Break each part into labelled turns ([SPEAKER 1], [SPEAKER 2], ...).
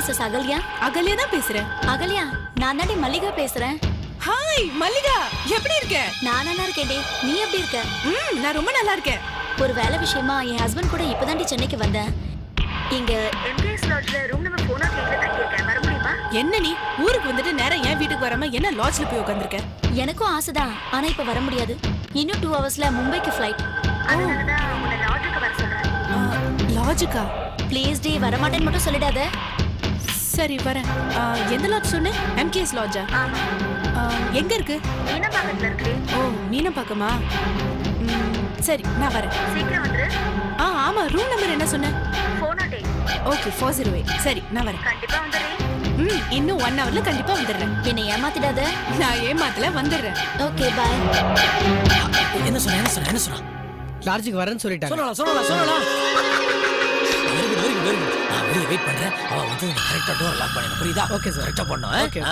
[SPEAKER 1] அகல்யா?
[SPEAKER 2] அகல்யா தான் பேசுறேன்.
[SPEAKER 1] அகல்யா நான் தாண்டி மல்லிகா பேசுறேன்.
[SPEAKER 2] ஹாய் மல்லிகா எப்படி இருக்க?
[SPEAKER 1] நான் நல்லா இருக்கேன்டி நீ எப்படி இருக்க?
[SPEAKER 2] ம் நான் ரொம்ப நல்லா இருக்கேன்.
[SPEAKER 1] ஒரு வேலை விஷயமா என் ஹஸ்பண்ட் கூட இப்பதாண்டி சென்னைக்கு வந்தேன். இங்க எம்கேஎஸ் லாட்ஜ்ல ரூம் நம்பர் ஃபோனா கேட்ல தங்கியிருக்கேன் வர முடியுமா?
[SPEAKER 2] என்ன நீ? ஊருக்கு வந்துட்டு நேரம் என் வீட்டுக்கு வராம என்ன லாட்ஜ்ல போய் உட்காந்துருக்க
[SPEAKER 1] எனக்கும் ஆசைதான். ஆனா இப்ப வர முடியாது. இன்னும் டூ ஹவர்ஸ்ல மும்பைக்கு ஃப்ளைட் அதனாலதான் உன்னை லாட்ஜுக்கு வர சொல்றேன்.
[SPEAKER 2] லாஜிக்கா
[SPEAKER 1] ப்ளீஸ் டி வரமாட்டேன்னு மட்டும் சொல்லிடாத.
[SPEAKER 2] சரி வரேன். ஆ, எந்த லாட்ஜ் சொன்ன? எம்கேஎஸ் லாட்ஜா எங்க இருக்கு?
[SPEAKER 1] மீனம்பாக்கத்துல இருக்கு.
[SPEAKER 2] ஓ மீனம்பாக்கமா? சரி நான் வரேன்.
[SPEAKER 1] சீக்கிரம் வந்துரு.
[SPEAKER 2] ஆ ஆமா ரூம் நம்பர் என்ன சொன்ன?
[SPEAKER 1] ஃபோனா டே
[SPEAKER 2] ஓகே ஃபோர் ஜீரோ எயிட் சரி நான் வரேன்.
[SPEAKER 1] கண்டிப்பா வந்துடுறேன்
[SPEAKER 2] ம் இன்னும் ஒன் ஹவர்ல கண்டிப்பா வந்துடுறேன்.
[SPEAKER 1] என்னை ஏமாத்திடாத.
[SPEAKER 2] நான் ஏமாத்தல வந்துடுறேன்.
[SPEAKER 1] ஓகே பாய்
[SPEAKER 3] என்ன சொன்ன என்ன சொன்ன என்ன சொன்னா?
[SPEAKER 4] லாட்ஜுக்கு வரேன்னு சொல்லிட்டாங்க.
[SPEAKER 3] சொல்லலாம் சொல்லலாம் சொல்லலாம். Very good very good wait பண்றேன். அவ வந்து கரெக்டா டோர் லாக் பண்ணணும் புரியுதா?
[SPEAKER 4] Okay, sir.
[SPEAKER 3] கரெக்டா பண்ணணும்
[SPEAKER 4] Okay.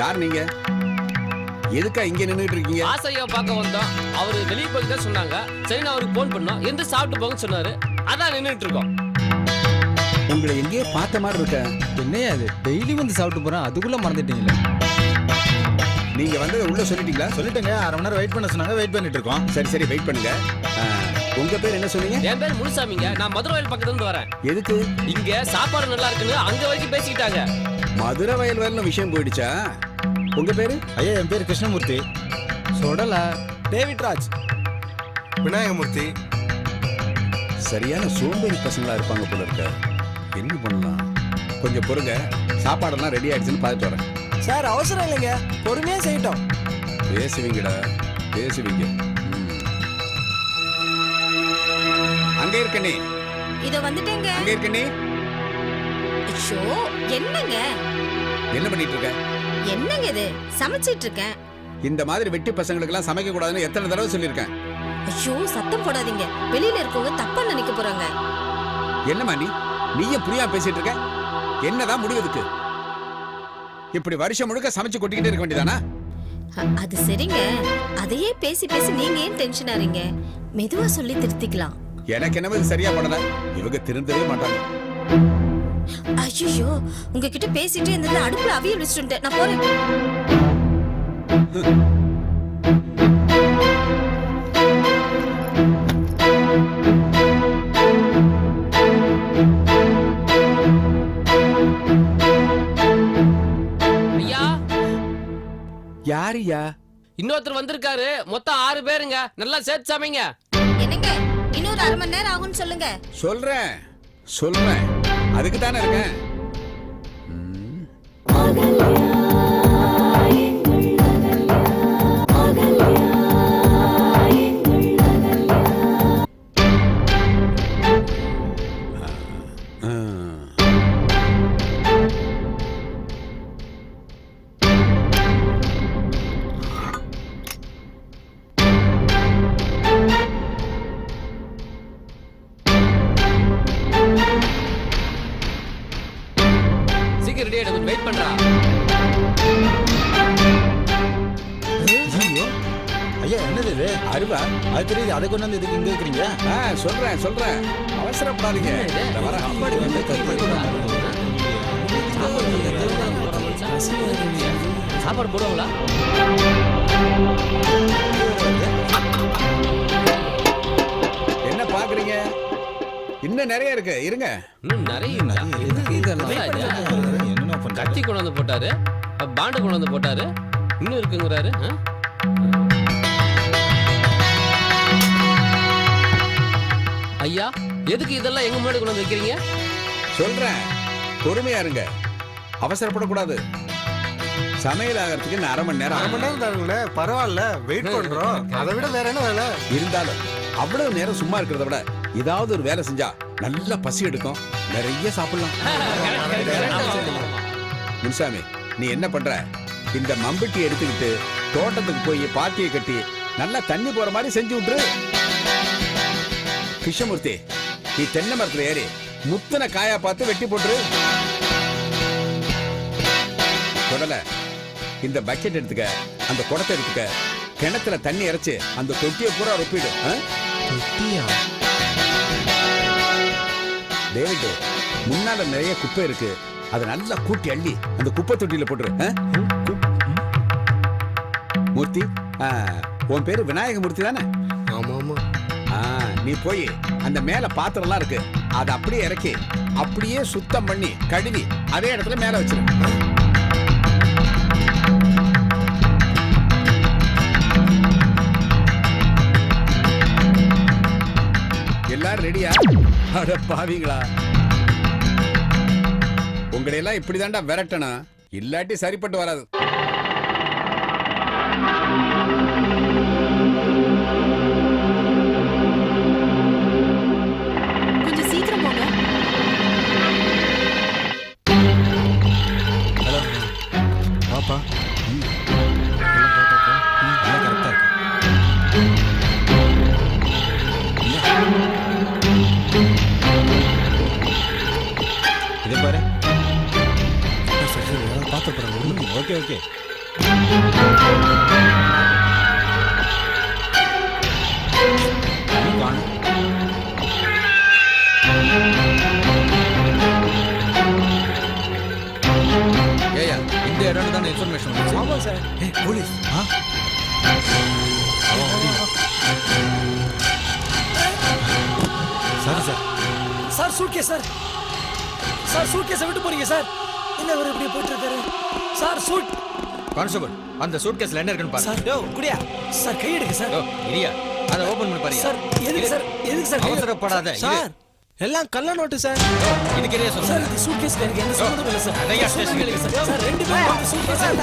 [SPEAKER 5] யார் நீங்க? எதுக்கா இங்க நின்னுட்டு இருக்கீங்க?
[SPEAKER 6] ஆசையா பார்க்க வந்தோம் அவரு வெளியே போய் தான் சொன்னாங்க. சரி நான் அவருக்கு ஃபோன் பண்ணோம் எந்த சாப்பிட்டு போங்கன்னு சொன்னாரு. அதான் நின்னுட்டு இருக்கோம்.
[SPEAKER 5] உங்களை எங்கேயே பார்த்த மாதிரி இருக்க.
[SPEAKER 7] என்னையா அது டெய்லி வந்து சாப்பிட்டு போறேன். அதுக்குள்ள மறந்துட்டீங்களே.
[SPEAKER 5] நீங்க வந்ததை உள்ள சொல்லிட்டீங்களா?
[SPEAKER 8] சொல்லிட்டேங்க. அரை மணி நேரம் வெயிட் பண்ண சொன்னாங்க. வெயிட் பண்ணிட்டு இருக்கோம்.
[SPEAKER 5] சரி சரி வெயிட் பண்ணுங்க. உங்க பேர் என்ன சொன்னீங்க?
[SPEAKER 6] என் பேர் முனுசாமிங்க. நான் மதுரை வயல் பக்கத்துல இருந்து வரேன்.
[SPEAKER 5] எதுக்கு?
[SPEAKER 6] இங்க சாப்பாடு நல்லா இருக்குன்னு அங்க வரைக்கும் பேசிக்கிட்டாங்க.
[SPEAKER 5] மதுரை வயல் வரல விஷயம் போயிடுச்சா? உங்க பேரு?
[SPEAKER 8] ஐயா என் பேர் கிருஷ்ணமூர்த்தி.
[SPEAKER 7] சொடல
[SPEAKER 8] டேவிட் ராஜ். விநாயகமூர்த்தி.
[SPEAKER 5] சரியான சோம்பேறி பசங்களா இருப்பாங்க போல இருக்க. என்ன பண்ணலாம்? கொஞ்சம் பொறுங்க. சாப்பாடெல்லாம் ரெடி ஆயிடுச்சுன்னு பார்த்துட்டு வரேன்.
[SPEAKER 4] சார் அவசரம் இல்லைங்க. பொறுமையா செய்யட்டும்.
[SPEAKER 5] பேசுவீங்கடா. பேசுவீங்க. அங்க இருக்க நீ.
[SPEAKER 1] இத வந்துட்டேங்க.
[SPEAKER 5] அங்க இருக்க நீ.
[SPEAKER 1] ஐயோ என்னங்க?
[SPEAKER 5] என்ன பண்ணிட்டு இருக்க?
[SPEAKER 1] என்னங்க இது? சமைச்சிட்டு இருக்கேன்
[SPEAKER 5] இந்த மாதிரி வெட்டி பசங்களுக்கெல்லாம் சமைக்க கூடாதுன்னு எத்தனை தடவை சொல்லியிருக்கேன்.
[SPEAKER 1] ஐயோ சத்தம் போடாதீங்க. வெளியில இருக்கவங்க தப்பா நினைக்க போறாங்க.
[SPEAKER 5] என்னம்மா நீ? நீயே புரியாம பேசிட்டு இருக்க என்னதான் முடிவதுக்கு இப்படி வருஷம் முழுக்க சமைச்சு கொட்டிக்கிட்டே இருக்க வேண்டியதானா?
[SPEAKER 1] அது சரிங்க. அதையே பேசி பேசி நீங்க ஏன் டென்ஷன் ஆறீங்க? மெதுவா சொல்லி திருத்திக்கலாம்.
[SPEAKER 5] எனக்கு என்னமோ இது சரியா படல இவங்க திருந்தவே மாட்டாங்க.
[SPEAKER 1] ஐயோ உங்ககிட்ட பேசிட்டே இருந்தது அடுப்புல அவியல் வச்சுட்டு நான் போறேன்.
[SPEAKER 6] ஐயா.
[SPEAKER 5] யாருயா
[SPEAKER 6] இன்னொருத்தர் வந்திருக்காரு. மொத்தம் ஆறு பேருங்க. நல்லா சேர்த்து சமைங்க.
[SPEAKER 1] என்னங்க? இன்னொரு அரை மணி நேரம் ஆகும்னு சொல்லுங்க.
[SPEAKER 5] சொல்றேன். சொல்றேன். அதுக்கு தானே இருக்கேன்
[SPEAKER 6] சீக்கிரம் ரெடி ஆயிடு வெயிட் பண்றா
[SPEAKER 8] ஐயோ ஐயா என்னது இது
[SPEAKER 5] அருவா
[SPEAKER 8] அது தெரியுது அதை கொண்டு வந்து இதுக்கு இங்க இருக்கிறீங்க
[SPEAKER 5] ஆ சொல்றேன் சொல்றேன் அவசரப்படாதீங்க இந்த வர
[SPEAKER 6] சாப்பாடு போடுவாங்களா
[SPEAKER 5] என்ன பாக்குறீங்க இன்னும் நிறைய இருக்கு இருங்க
[SPEAKER 6] நிறைய இருக்கா?
[SPEAKER 8] பண்ற
[SPEAKER 6] கத்தி கொண்டு வந்து போட்டாரு. பாண்டு கொண்டு வந்து போட்டாரு. இன்னும் இருக்குங்கிறாரு? ஐயா எதுக்கு இதெல்லாம் எங்க முன்னாடி கொண்டு வந்து வைக்கிறீங்க
[SPEAKER 5] சொல்றேன். பொறுமையா இருங்க. அவசரப்படக்கூடாது. சமையல் ஆகிறதுக்கு இன்னும் அரை மணி நேரம்
[SPEAKER 8] அரை மணி. நேரம் தானுங்களே. பரவாயில்ல. வெயிட் பண்றோம். அதை விட வேற என்ன வேலை?
[SPEAKER 5] இருந்தாலும் அவ்வளவு நேரம் சும்மா இருக்கிறத விட ஏதாவது ஒரு வேலை செஞ்சா நல்லா பசி எடுக்கும். நிறைய சாப்பிடலாம். முன்சாமி நீ என்ன பண்ற? இந்த மம்பட்டி எடுத்துக்கிட்டு தோட்டத்துக்கு போய் பாத்தியை கட்டி நல்லா தண்ணி போற மாதிரி செஞ்சு விட்டுரு. கிருஷ்ணமூர்த்தி நீ தென்னை மரத்துல ஏறி முத்தன காயா பார்த்து வெட்டி போட்டுரு. தொடல இந்த பக்கெட் எடுத்துக்க அந்த குடத்தை எடுத்துக்க. கிணத்துல தண்ணி இறைச்சு அந்த தொட்டியை பூரா ரொப்பிடு ஆ? டேவிட் முன்னால நிறைய குப்பை இருக்கு. அதை நல்லா கூட்டி அள்ளி அந்த குப்பை தொட்டியில போட்டுரு? மூர்த்தி ஆ, உன் பேரு விநாயக மூர்த்தி தானே?
[SPEAKER 8] ஆமா ஆமா
[SPEAKER 5] ஆ, நீ போய் அந்த மேல பாத்திரம்லாம் இருக்கு. அதை அப்படியே இறக்கி அப்படியே சுத்தம் பண்ணி கழுவி அதே இடத்துல மேல வச்சிரு. எல்லாரும் ரெடியா அட பாவிங்களா. உங்களையெல்லாம் இப்படிதான்டா விரட்டணும். இல்லாட்டி சரிப்பட்டு வராது.
[SPEAKER 8] ஓகே ஓகே
[SPEAKER 7] ஏயா இந்த இடம் தான் இன்ஃபர்மேஷன்
[SPEAKER 4] ஆமா சார்
[SPEAKER 8] ஏய் போலீஸ் ஆ? சரி sir
[SPEAKER 4] sir suitcase sir sir சூட்கேஸை விட்டு போறீங்க சார் என்ன இவர் இப்படி போயிட்டு இருக்காரு சார் சூட்.
[SPEAKER 7] கான்ஸ்டபிள் அந்த சூட் கேஸ்ல என்ன இருக்குன்னு பாரு
[SPEAKER 4] சார் யோ குடியா. சார் கை எடுங்க சார்
[SPEAKER 7] இரியா அதை ஓபன் பண்ணி பாரு
[SPEAKER 4] சார் எதுக்கு சார் எதுக்கு சார்
[SPEAKER 7] அவசரப்படாத.
[SPEAKER 4] சார். எல்லாம் கள்ள நோட்டு சார்.
[SPEAKER 7] இதுக்கு சொல்ற
[SPEAKER 4] சார் இது சூட்கேஸ் எனக்கு எந்த சம்மந்தமும் இல்லை சார்.
[SPEAKER 7] அதையா
[SPEAKER 4] சொல்லுங்க
[SPEAKER 7] ஸ்டேஷன்
[SPEAKER 4] சார். ரெண்டு பேரும் சூட்கேஸ்
[SPEAKER 9] ஏய்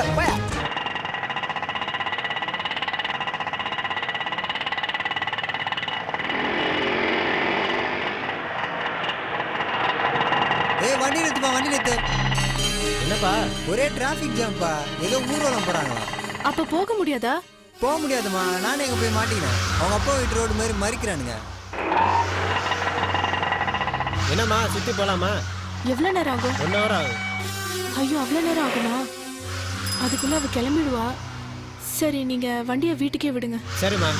[SPEAKER 9] ஒரே டிராஃபிக் ஜாம்பா ஏதோ ஊர்வலம் போறாங்களா
[SPEAKER 2] அப்ப போக முடியாதா?
[SPEAKER 9] போக முடியாதும்மா. நானே எங்க போய் மாட்டிக்கினேன் அவங்க அப்பா வீட்டு ரோடு மாதிரி மறிக்கிறானுங்க.
[SPEAKER 4] என்னம்மா சுத்தி போலாமா?
[SPEAKER 2] எவ்வளவு நேரம் ஆகும்?
[SPEAKER 4] ஒன் ஹவர் ஆகும்
[SPEAKER 2] ஐயோ அவ்வளவு நேரம் ஆகுமா? அதுக்குள்ள அவ கிளம்பிடுவா. சரி நீங்க வண்டியை வீட்டுக்கே விடுங்க.
[SPEAKER 4] சரிம்மா.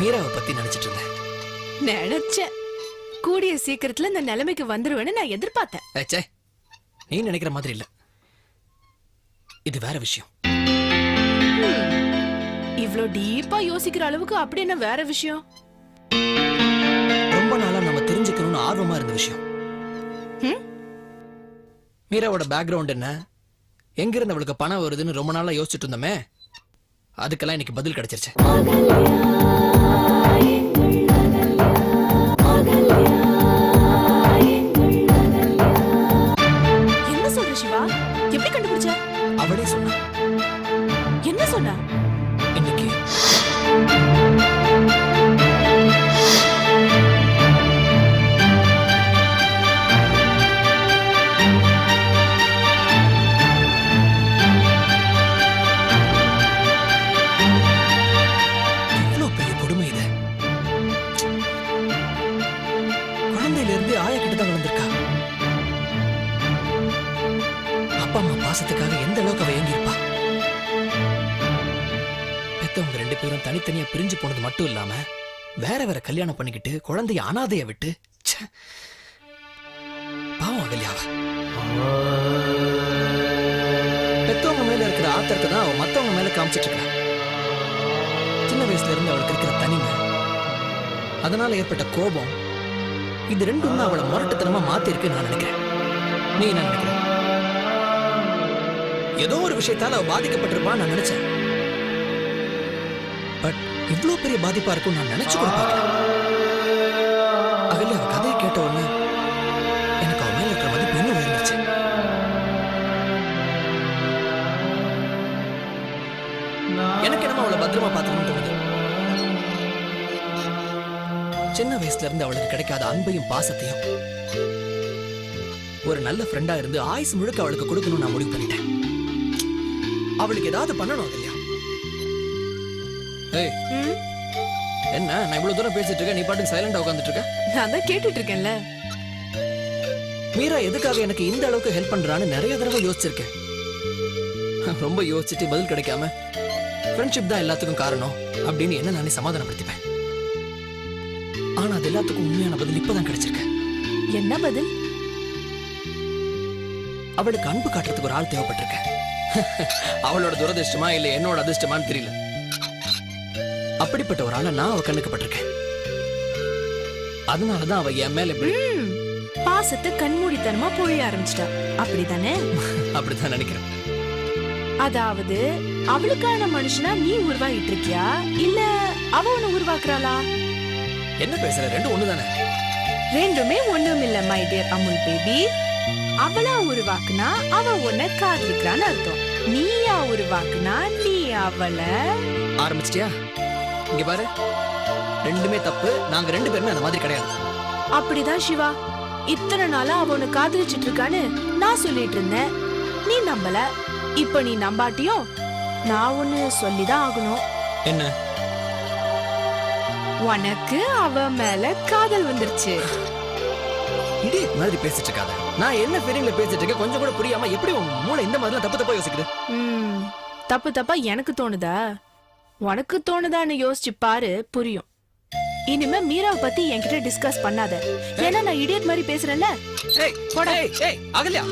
[SPEAKER 3] மீராவை பத்தி நினைச்சிட்டு இருந்தேன்.
[SPEAKER 2] நினைச்சேன். கூடிய சீக்கிரத்துல இந்த நிலைமைக்கு வந்துருவேன்னு நான் எதிர்பார்த்தேன்.
[SPEAKER 3] ஏச்சே நீ நினைக்கிற மாதிரி இல்ல. இது வேற விஷயம்.
[SPEAKER 2] இவ்ளோ டீப்பா யோசிக்கிற அளவுக்கு அப்படி என்ன வேற விஷயம்?
[SPEAKER 3] ரொம்ப நாளா நம்ம தெரிஞ்சுக்கணும்னு ஆர்வமா இருந்த விஷயம்? மீராவோட பேக்ரவுண்ட் என்ன? எங்க இருந்து அவளுக்கு பணம் வருதுன்னு ரொம்ப நாளா யோசிச்சுட்டு இருந்தோமே. அதுக்கெல்லாம் இன்னைக்கு பதில் கிடைச்சிருச்சு. அப்பா அம்மா பாசத்துக்காக எந்த அளவுக்கு அவ ஏங்கியிருப்பா? பெத்தவங்க ரெண்டு பேரும் தனித்தனியா பிரிஞ்சு போனது மட்டும் இல்லாம வேற வேற கல்யாணம் பண்ணிக்கிட்டு குழந்தைய அனாதைய விட்டு பாவம் அகல்யாவ பெத்தவங்க மேல இருக்கிற ஆத்திரத்தை தான் அவ மத்தவங்க மேல காமிச்சிட்டு இருக்கா சின்ன வயசுல இருந்து அவளுக்கு இருக்கிற தனிமை அதனால ஏற்பட்ட கோபம் இது ரெண்டும் தான் அவளை முரட்டுத்தனமா மாத்திருக்கு நான் நினைக்கிறேன். நீ என்ன நினைக்கிறேன் ஏதோ ஒரு விஷயத்தால அவ பாதிக்கப்பட்டிருப்பான்னு நான் நினைச்சேன். பட் இவ்வளோ பெரிய பாதிப்பா இருக்கும் நான் நினைச்சு கூட பார்க்கல. அகல்யா அவ கதையை கேட்ட உடனே எனக்கு அவன் மேல இருக்கிற மதிப்பு இன்னும் உயர்ந்துச்சு எனக்கு என்னமோ அவளை பத்திரமா பார்த்துக்கணும்னு தோணுது. சின்ன வயசுல இருந்து அவளுக்கு கிடைக்காத அன்பையும் பாசத்தையும் ஒரு நல்ல ஃப்ரெண்டா இருந்து ஆயுசு முழுக்க அவளுக்கு கொடுக்கணும்னு நான் முடிவு பண்ணிட்டேன். அவளுக்கு ஏதாவது பண்ணணும் இல்லையா ஏய்? என்ன? நான் இவ்வளவு தூரம் பேசிட்டு இருக்கேன். நீ பாட்டுக்கு சைலண்டா உட்காந்துட்டு இருக்க?
[SPEAKER 2] நான் தான் கேட்டுட்டு இருக்கேன்ல
[SPEAKER 3] மீரா எதுக்காக எனக்கு இந்த அளவுக்கு ஹெல்ப் பண்றான்னு நிறைய தடவை யோசிச்சிருக்கேன். ரொம்ப யோசிச்சுட்டு பதில் கிடைக்காம ஃப்ரெண்ட்ஷிப் தான் எல்லாத்துக்கும் காரணம் அப்படின்னு என்ன நானே சமாதானப்படுத்திப்பேன். ஆனா அது எல்லாத்துக்கும் உண்மையான பதில் இப்பதான் கிடைச்சிருக்கு.
[SPEAKER 2] என்ன பதில்?
[SPEAKER 3] அவளுக்கு அன்பு காட்டுறதுக்கு ஒரு ஆள் தேவைப்பட்டிருக்கு. அவளோட துரதிர்ஷ்டமா இல்ல என்னோட அதிர்ஷ்டமான்னு தெரியல. அப்படிப்பட்ட ஒரு ஆளை நான் அவ கண்ணுக்கு பட்டிருக்கேன். அதனாலதான் அவ என் மேல இப்படி
[SPEAKER 2] பாசத்தை கண்மூடித்தனமா பொழிய ஆரம்பிச்சிட்டா. அப்படிதானே
[SPEAKER 3] அப்படிதான் நினைக்கிறேன்.
[SPEAKER 2] அதாவது அவளுக்கான மனுஷனா நீ உருவாகிட்டு இருக்கியா இல்ல அவ உன்னை உருவாக்குறாளா?
[SPEAKER 3] என்ன பேசுற? ரெண்டும் ஒண்ணுதானே?
[SPEAKER 2] ரெண்டுமே ஒண்ணும் இல்ல மை டியர் அமுல் பேபி அவளா உருவாக்குனா அவ உன்னை காதலிக்கிறான்னு அர்த்தம். நீயா உருவாக்குனா நீ அவளை?
[SPEAKER 3] ஆரம்பிச்சிட்டியா? இங்க பாரு. ரெண்டுமே தப்பு. நாங்க ரெண்டு பேருமே அந்த மாதிரி கிடையாது.
[SPEAKER 2] அப்படிதான் சிவா. இத்தனை நாளா அவ உன்னை காதலிச்சிட்டு இருக்கான்னு நான் சொல்லிட்டு இருந்தேன். நீ நம்பல. இப்ப நீ நம்பாட்டியும் நான் ஒண்ணு சொல்லிதான் ஆகணும்.
[SPEAKER 3] என்ன?
[SPEAKER 2] உனக்கு அவ மேல காதல் வந்துருச்சு.
[SPEAKER 3] இடியட் மாதிரி பேசிட்டு இருக்காத நான் என்ன ஃபீலிங்ல பேசிட்டு இருக்கேன் கொஞ்சம் கூட புரியாம எப்படி உன் மூளை இந்த மாதிரி தப்பு தப்பா யோசிக்குது?
[SPEAKER 2] ம், தப்பு தப்பா எனக்கு தோணுதா? உனக்கு தோணுதான்னு யோசிச்சு பாரு புரியும். இனிமே மீராவை பத்தி என்கிட்ட டிஸ்கஸ் பண்ணாத. ஏன்னா நான் இடியட் மாதிரி பேசுறேன்ல?
[SPEAKER 3] ஏய்
[SPEAKER 2] போடா.
[SPEAKER 3] ஏய் ஏய் அகல்யா.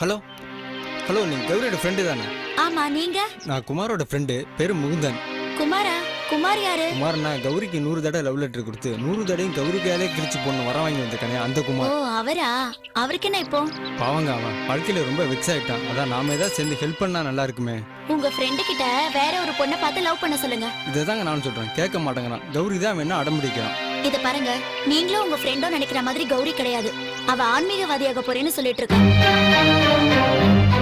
[SPEAKER 7] ஹலோ ஹலோ நீங்க கௌரியோட ஃப்ரெண்டு தானே?
[SPEAKER 1] ஆமா நீங்க?
[SPEAKER 7] நான் குமாரோட ஃப்ரெண்டு பேரு முகுந்தன்.
[SPEAKER 1] குமாரா? குமார் யாரு?
[SPEAKER 7] குமார் நான் கௌரிக்கு நூறு தடவை லவ் லெட்டர் கொடுத்து நூறு தடவையும் கௌரிக்காலே கிழிச்சு போன வர வாங்கி வந்திருக்கானே அந்த
[SPEAKER 1] ஓ
[SPEAKER 7] குமார்
[SPEAKER 1] அவரா? அவருக்கு என்ன இப்போ?
[SPEAKER 7] பாவங்க அவன். வாழ்க்கையில ரொம்ப வெக்ஸ் ஆயிட்டான். அதான் நாம ஏதாவது சேர்ந்து ஹெல்ப் பண்ணா நல்லா இருக்குமே.
[SPEAKER 1] உங்க ஃப்ரெண்டு கிட்ட வேற ஒரு பொண்ணை பார்த்து லவ் பண்ண சொல்லுங்க.
[SPEAKER 7] இதை தாங்க நான் சொல்றேன். கேட்க மாட்டேங்கிறான். கௌரி தான் வேணா அடம்பிடிக்கிறான்
[SPEAKER 1] இத பாருங்க நீங்களும் உங்க ஃப்ரெண்டும் நினைக்கிற மாதிரி கௌரி கிடையாது. அவ ஆன்மீகவாதியாக போறேன்னு சொல்லிட்டு இருக்கா.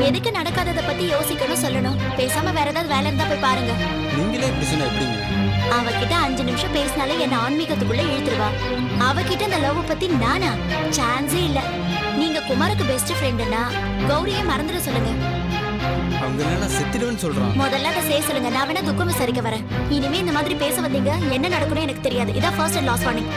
[SPEAKER 1] எதுக்கு நடக்காதத பத்தி யோசிக்கணும் சொல்லணும். பேசாம வேற ஏதாவது வேலை இருந்தா போய் பாருங்க.
[SPEAKER 7] நீங்களே இப்படி சொன்னா எப்படிங்க?
[SPEAKER 1] அவகிட்ட அஞ்சு நிமிஷம் பேசினாலே என்ன ஆன்மீகத்துக்குள்ள இழுத்துருவா. அவகிட்ட இந்த லவ் பத்தி நானா? சான்ஸே இல்ல. நீங்க குமாருக்கு பெஸ்ட் ஃப்ரெண்டுனா கௌரியை மறந்துட சொல்லுங்க.
[SPEAKER 7] அவங்க என்னன்னா செத்துடுவேன்னு சொல்றான்.
[SPEAKER 6] முதல்ல அதை செய்ய சொல்லுங்க நான் வேணா துக்கம் விசாரிக்க வரேன். இனிமே இந்த மாதிரி பேச வந்தீங்க என்ன நடக்கணும் எனக்கு தெரியாது. இதான் ஃபர்ஸ்ட் அண்ட் லாஸ்ட் வார்னிங்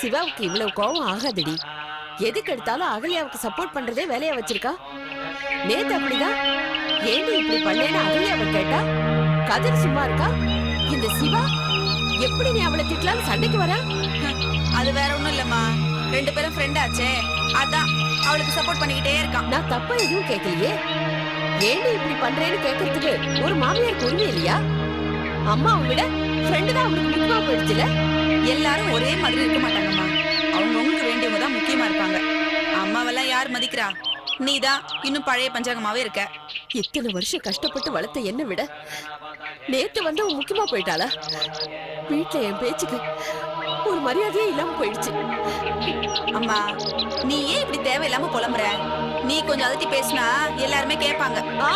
[SPEAKER 10] சிவாவுக்கு இவ்வளவு கோவம் ஆகாதடி. எதுக்கு எடுத்தாலும் அகல்யாவுக்கு சப்போர்ட் பண்றதே வேலையா வச்சிருக்கா? நேத்து அப்படிதான் ஏண்டி இப்படி பண்ணேன்னு அகல்யாவை கேட்டா? கதிர் சும்மா இருக்கா? இந்த சிவா? எப்படி நீ அவளை திட்டலாம்னு சண்டைக்கு வரா?
[SPEAKER 11] அது வேற ஒண்ணும் இல்லம்மா. ரெண்டு பேரும் ஃப்ரெண்ட் ஆச்சே. அதான் அவளுக்கு சப்போர்ட் பண்ணிக்கிட்டே இருக்கான்
[SPEAKER 10] நான் தப்பா எதுவும் கேட்கலையே ஏண்டி இப்படி பண்றேன்னு கேட்கறதுக்கு ஒரு மாமியாருக்கு உரிமை இல்லையா? அம்மாவை விட ஃப்ரெண்டு தான் அவளுக்கு முக்கியமா போயிடுச்சுல?
[SPEAKER 11] எல்லாரும் ஒரே மாதிரி இருக்க மாட்டாங்கம்மா. முக்கியமா இருப்பாங்க அம்மாவெல்லாம் யார் மதிக்கிறா? நீ தான் இன்னும் பழைய பஞ்சாங்கமாவே இருக்க.
[SPEAKER 10] இத்தனை வருஷம் கஷ்டப்பட்டு வளர்த்த என்ன விட நேத்து வந்து அவன் முக்கியமா போயிட்டாளா? வீட்டுல என் பேச்சுக்கு ஒரு மரியாதையே இல்லாம போயிடுச்சு.
[SPEAKER 11] அம்மா நீ ஏன் இப்படி தேவையில்லாம புலம்புற? நீ கொஞ்சம் அதட்டி பேசினா எல்லாருமே கேட்பாங்க.
[SPEAKER 10] ஆ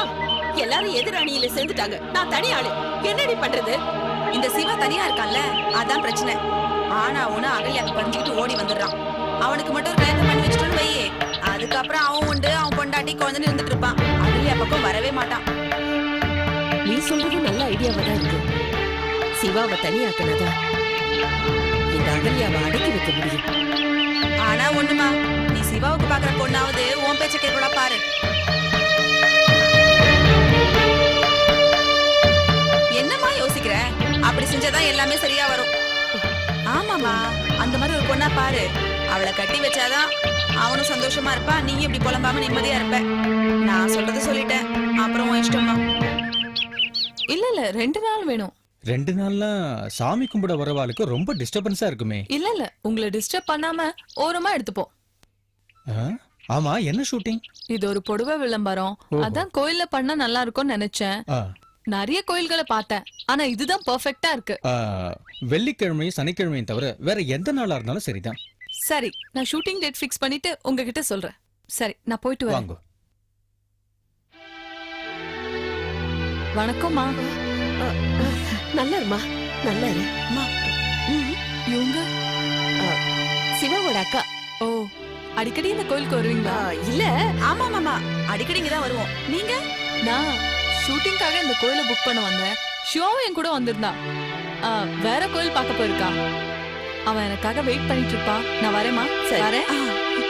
[SPEAKER 10] எல்லாரும் எதிரணியில சேர்ந்துட்டாங்க. நான் தனி ஆளு என்னடி பண்றது?
[SPEAKER 11] இந்த சிவா தனியா இருக்கான்ல அதான் பிரச்சனை. ஆனா அவனு அகல்யாக்கு பறிஞ்சுக்கிட்டு ஓடி வந்துடுறான். அவனுக்கு மட்டும் ஒரு கல்யாணம் பண்ணி வச்சுட்டோன்னு வையே. அதுக்கப்புறம் அவன் உண்டு அவன் பொண்டாட்டி குழந்தைன்னு இருந்துட்டு இருப்பான். அகல்யா பக்கம் வரவே மாட்டான்.
[SPEAKER 10] நீ சொல்றது நல்ல ஐடியாவா தான் இருக்கு. சிவாவை தனியாக்குனதா? இந்த அகல்யாவை அடக்கி வைக்க முடியும்.
[SPEAKER 11] ஆனா ஒண்ணுமா? நீ சிவாவுக்கு பாக்குற பொண்ணாவது உன் பேச்ச கேட்கலாம் பாரு. என்னம்மா யோசிக்கிற? அப்படி செஞ்சாதான் எல்லாமே சரியா வரும். ஆமாமா அந்த மாதிரி ஒரு பொண்ணா பாரு. அவளை கட்டி வச்சாதான் அவனும் சந்தோஷமா இருப்பான் நீயும் இப்படி புலம்பாம நிம்மதியா இருப்ப. நான் சொல்றது சொல்லிட்டேன். அப்புறம் இஷ்டமா
[SPEAKER 12] இல்ல இல்ல. ரெண்டு நாள் வேணும்.
[SPEAKER 7] ரெண்டு நாள்ல சாமி கும்பிட வரவாளுக்கு ரொம்ப டிஸ்டர்பன்ஸா இருக்குமே.
[SPEAKER 12] இல்ல இல்ல. உங்களை டிஸ்டர்ப் பண்ணாம ஓரமா எடுத்துப்போம்?
[SPEAKER 7] ஆமா என்ன ஷூட்டிங்
[SPEAKER 12] இது ஒரு புடவை விளம்பரம். அதான் கோயில்ல பண்ணா நல்லா இருக்கும்னு நினைச்சேன். நிறைய கோயில்களை பார்த்தேன். ஆனா இதுதான் பெர்ஃபெக்ட்டா இருக்கு.
[SPEAKER 7] வெள்ளிக்கிழமையும் சனிக்கிழமையும் தவிர வேற எந்த நாளா இருந்தாலும் சரிதான்.
[SPEAKER 12] சரி நான் ஷூட்டிங் டேட் ஃபிக்ஸ் பண்ணிட்டு உங்ககிட்ட சொல்றேன். சரி நான் போயிட்டு வரேன்.
[SPEAKER 7] வாங்க.
[SPEAKER 12] வணக்கம்மா.
[SPEAKER 10] நல்லா இருமா நல்லா இரு
[SPEAKER 12] இவங்க?
[SPEAKER 10] சிவாவோட அக்கா.
[SPEAKER 12] ஓ அடிக்கடி இந்த கோயிலுக்கு வருவீங்களா?
[SPEAKER 10] ஆ, இல்ல.
[SPEAKER 11] ஆமா மாமா அடிக்கடி இங்க தான் வருவோம். நீங்க?
[SPEAKER 12] நான் ஷூட்டிங்காக இந்த கோயிலை புக் பண்ண வந்தேன். ஷிவாவும் என் கூட வந்திருந்தான் ஆ, வேற கோயில் பார்க்க போயிருக்கா. அவன் எனக்காக வெயிட் பண்ணிட்டு இருப்பா. நான் வரேம்மா.
[SPEAKER 10] சரி.
[SPEAKER 12] வரேன்.